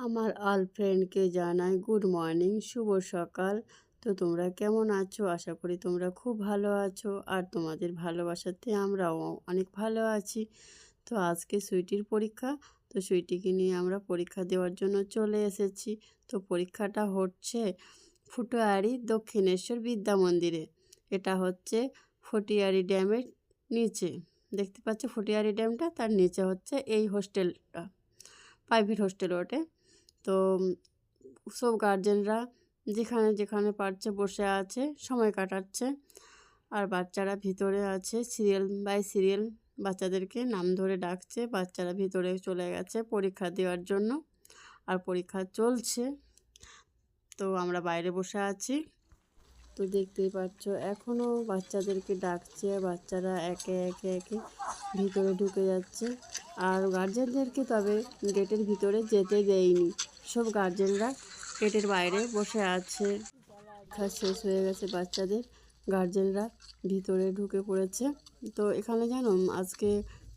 আমার অল ফ্রেন্ডকে জানাই গুড মর্নিং শুভ সকাল। তো তোমরা কেমন আছো? আশা করি তোমরা খুব ভালো আছো। আর তোমাদের ভালোবাসাতে আমরাও অনেক ভালো আছি। তো আজকে সুইটির পরীক্ষা। তো সুইটিকে নিয়ে আমরা পরীক্ষা দেওয়ার জন্য চলে এসেছি। তো পরীক্ষাটা হচ্ছে ফুটোয়ারি দক্ষিণেশ্বর বিদ্যা মন্দিরে। এটা হচ্ছে ফটিয়ারি ড্যামের নিচে। দেখতে পাচ্ছ ফটিয়ারি ড্যামটা? তার নিচে হচ্ছে এই হোস্টেলটা। প্রাইভেট হোস্টেল ওঠে তো সব গার্জেনরা যেখানে যেখানে পারছে বসে আছে, সময় কাটাচ্ছে। আর বাচ্চারা ভিতরে আছে সিরিয়াল বাই সিরিয়াল বাচ্চাদেরকে নাম ধরে ডাকছে। বাচ্চারা ভিতরে চলে গেছে পরীক্ষা দেওয়ার জন্য। আর পরীক্ষা চলছে। তো আমরা বাইরে বসে আছি। তো দেখতেই পাচ্ছ এখনও বাচ্চাদেরকে ডাকছে বাচ্চারা একে একে একে ভিতরে ঢুকে যাচ্ছে। আর গার্জেনদেরকে তবে গেটের ভিতরে যেতে দেয়নি। সব গার্জেনরা গেটের বাইরে বসে আছে। পরীক্ষা শেষ হয়ে গেছে বাচ্চাদের। গার্জেনরা ভিতরে ঢুকে পড়েছে। তো এখানে জানো, আজকে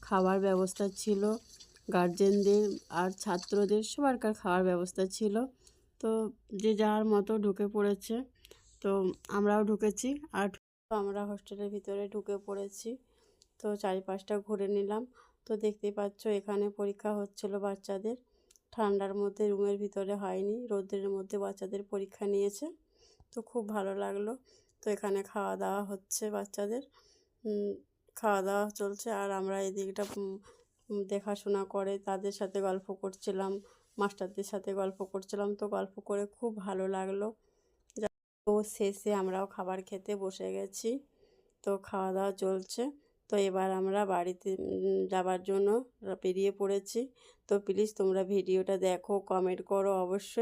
খাবার ব্যবস্থা ছিল। গার্জেনদের আর ছাত্রদের সবারকার খাওয়ার ব্যবস্থা ছিল। তো যে যার মতো ঢুকে পড়েছে। তো আমরাও ঢুকেছি আর আমরা হোস্টেলের ভিতরে ঢুকে পড়েছি। তো চারিপাশটা ঘুরে নিলাম। তো দেখতেই পাচ্ছ এখানে পরীক্ষা হচ্ছিল বাচ্চাদের। ঠান্ডার মধ্যে রুমের ভিতরে হয়নি, রোদের মধ্যে বাচ্চাদের পরীক্ষা নিয়েছে। তো খুব ভালো লাগল। তো এখানে খাওয়া দাওয়া হচ্ছে বাচ্চাদের। খাওয়া দাওয়া চলছে আর আমরা এদিকটা দেখাশোনা করে তাদের সাথে গল্প করছিলাম, মাস্টারদের সাথে গল্প করছিলাম। তো গল্প করে খুব ভালো লাগল। তো শেষে আমরাও খাবার খেতে বসে গেছি। তো খাওয়া দাওয়া চলছে। তো এবার আমরা বাড়িতে যাবার জন্য বেরিয়ে পড়েছি। তো প্লিজ তোমরা ভিডিওটা দেখো কমেন্ট করো অবশ্যই।